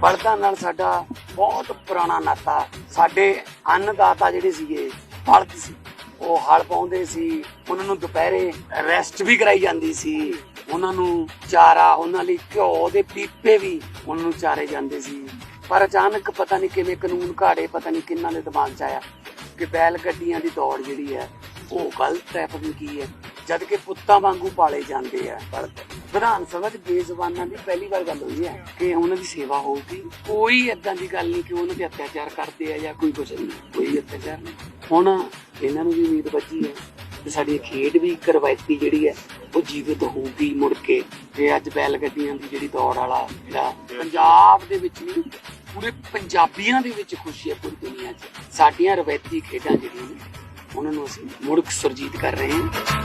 ਬਲਦਾਂ ਨਾਲ ਸਾਡਾ ਬਹੁਤ ਪੁਰਾਣਾ ਨਾਤਾ, ਸਾਡੇ ਅੰਨਦਾਤਾ ਜਿਹੜੇ ਸੀਗੇ ਬਲਦ ਸੀ। ਉਹ ਹਲ ਪਾਉਂਦੇ ਸੀ, ਉਹਨਾਂ ਨੂੰ ਦੁਪਹਿਰੇ ਰੈਸਟ ਵੀ ਕਰਾਈ ਜਾਂਦੀ ਸੀ। ਉਹਨਾਂ ਨੂੰ ਚਾਰਾ, ਉਹਨਾਂ ਲਈ ਘਿਓ ਦੇ ਪੀਪੇ ਵੀ ਉਹਨਾਂ ਨੂੰ ਚਾਰੇ ਜਾਂਦੇ ਸੀ। ਪਰ ਅਚਾਨਕ ਪਤਾ ਨਹੀਂ ਕਿਵੇਂ ਕਾਨੂੰਨ ਘਾੜੇ, ਪਤਾ ਨਹੀਂ ਕਿੰਨਾਂ ਦੇ ਦਿਮਾਗ 'ਚ ਆਇਆ ਕਿ ਬੈਲ ਗੱਡੀਆਂ ਦੀ ਦੌੜ ਜਿਹੜੀ ਹੈ, ਉਹ ਗਲਤ ਹੈ, ਪਤਾ ਕੀ ਹੈ। ਜਦ ਕਿ ਪੁੱਤਾਂ ਵਾਂਗੂ ਪਾਲੇ ਜਾਂਦੇ ਆ। ਬਲਦ ਵਿਧਾਨ ਸਭਾ ਦੇ ਬੇਜ਼ਬਾਨਾਂ ਦੀ ਪਹਿਲੀ ਵਾਰ ਗੱਲ ਹੋਈ ਹੈ ਕਿ ਉਹਨਾਂ ਦੀ ਸੇਵਾ ਹੋਊਗੀ। ਕੋਈ ਏਦਾਂ ਦੀ ਗੱਲ ਨਹੀਂ ਕਿ ਉਹਨਾਂ ਤੇ ਅਤਿਆਚਾਰ ਕਰਦੇ ਆ ਜਾਂ ਕੋਈ ਕੁਝ ਨਹੀਂ। ਕੋਈ ਅਤਿਆਚਾਰ ਨਹੀਂ। ਹੁਣ ਇਹਨਾਂ ਨੂੰ ਵੀ ਉਮੀਦ ਬੱਜੀ ਹੈ ਤੇ ਸਾਡੀ ਖੇਡ ਵੀ ਇੱਕ ਰਵਾਇਤੀ ਜਿਹੜੀ ਹੈ, ਉਹ ਜੀਵਿਤ ਹੋਊਗੀ ਮੁੜ ਕੇ। ਤੇ ਅੱਜ ਬੈਲ ਗੱਡੀਆਂ ਦੀ ਜਿਹੜੀ ਦੌੜ ਵਾਲਾ ਜਿਹੜਾ ਪੰਜਾਬ ਦੇ ਵਿੱਚ ਵੀ ਪੂਰੇ ਪੰਜਾਬੀਆਂ ਦੇ ਵਿੱਚ ਖੁਸ਼ੀ ਹੈ ਪੂਰੀ ਦੁਨੀਆ 'ਚ। ਸਾਡੀਆਂ ਰਵਾਇਤੀ ਖੇਡਾਂ ਜਿਹੜੀਆਂ ਨੇ, ਉਹਨਾਂ ਨੂੰ ਅਸੀਂ ਮੁੜ ਸੁਰਜੀਤ ਕਰ ਰਹੇ ਹਾਂ।